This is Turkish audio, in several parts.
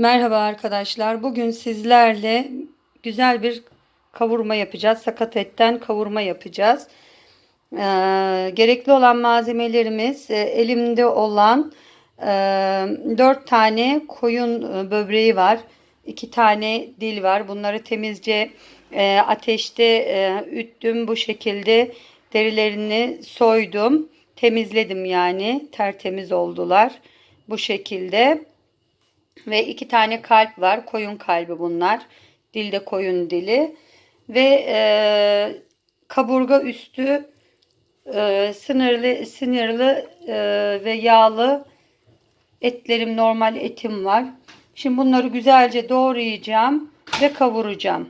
Merhaba arkadaşlar. Bugün sizlerle güzel bir kavurma yapacağız. Sakat etten kavurma yapacağız. Ee, gerekli olan malzemelerimiz e, elimde olan e, 4 tane koyun e, böbreği var. 2 tane dil var. Bunları temizce e, ateşte e, üttüm. Bu şekilde derilerini soydum. Temizledim yani. Tertemiz oldular. Bu şekilde. Ve iki tane kalp var. Koyun kalbi bunlar. Dilde koyun dili. Ve e, kaburga üstü e, sınırlı sınırlı e, ve yağlı etlerim normal etim var. Şimdi bunları güzelce doğrayacağım ve kavuracağım.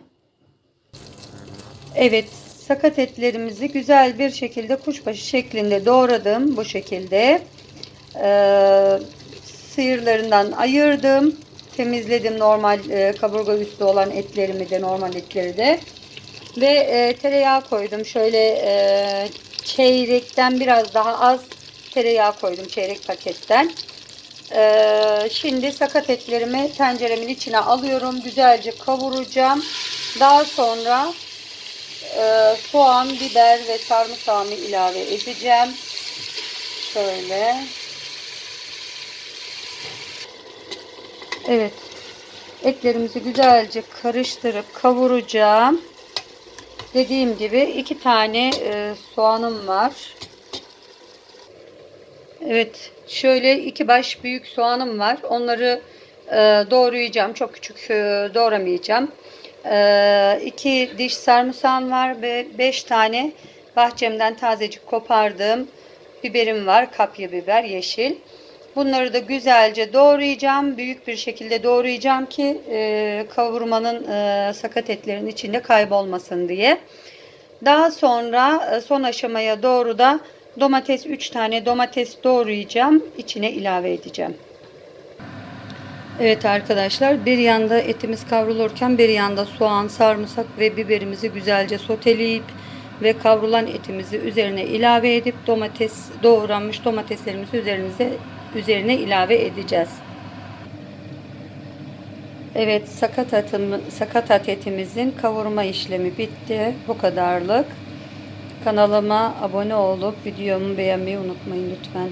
Evet sakat etlerimizi güzel bir şekilde kuşbaşı şeklinde doğradım bu şekilde. Ee, sıyırlarından ayırdım. Temizledim normal e, kaburga üstü olan etlerimi de normal etleri de. Ve e, tereyağı koydum. Şöyle e, çeyrekten biraz daha az tereyağı koydum. Çeyrek paketten. E, şimdi sakat etlerimi tenceremin içine alıyorum. Güzelce kavuracağım. Daha sonra e, soğan, biber ve sarımsağımı ilave edeceğim. Şöyle. Evet. Etlerimizi güzelce karıştırıp kavuracağım. Dediğim gibi iki tane e, soğanım var. Evet. Şöyle iki baş büyük soğanım var. Onları e, doğrayacağım. Çok küçük e, doğramayacağım. E, iki diş sarımsağım var ve beş tane bahçemden tazecik kopardığım biberim var. Kapya biber yeşil. Bunları da güzelce doğrayacağım. Büyük bir şekilde doğrayacağım ki e, kavurmanın e, sakat etlerin içinde kaybolmasın diye. Daha sonra e, son aşamaya doğru da domates 3 tane domates doğrayacağım. içine ilave edeceğim. Evet arkadaşlar bir yanda etimiz kavrulurken bir yanda soğan, sarımsak ve biberimizi güzelce soteleyip ve kavrulan etimizi üzerine ilave edip domates doğranmış domateslerimizi üzerinize üzerine ilave edeceğiz. Evet sakat, atım, sakat at etimizin kavurma işlemi bitti. Bu kadarlık. Kanalıma abone olup videomu beğenmeyi unutmayın lütfen.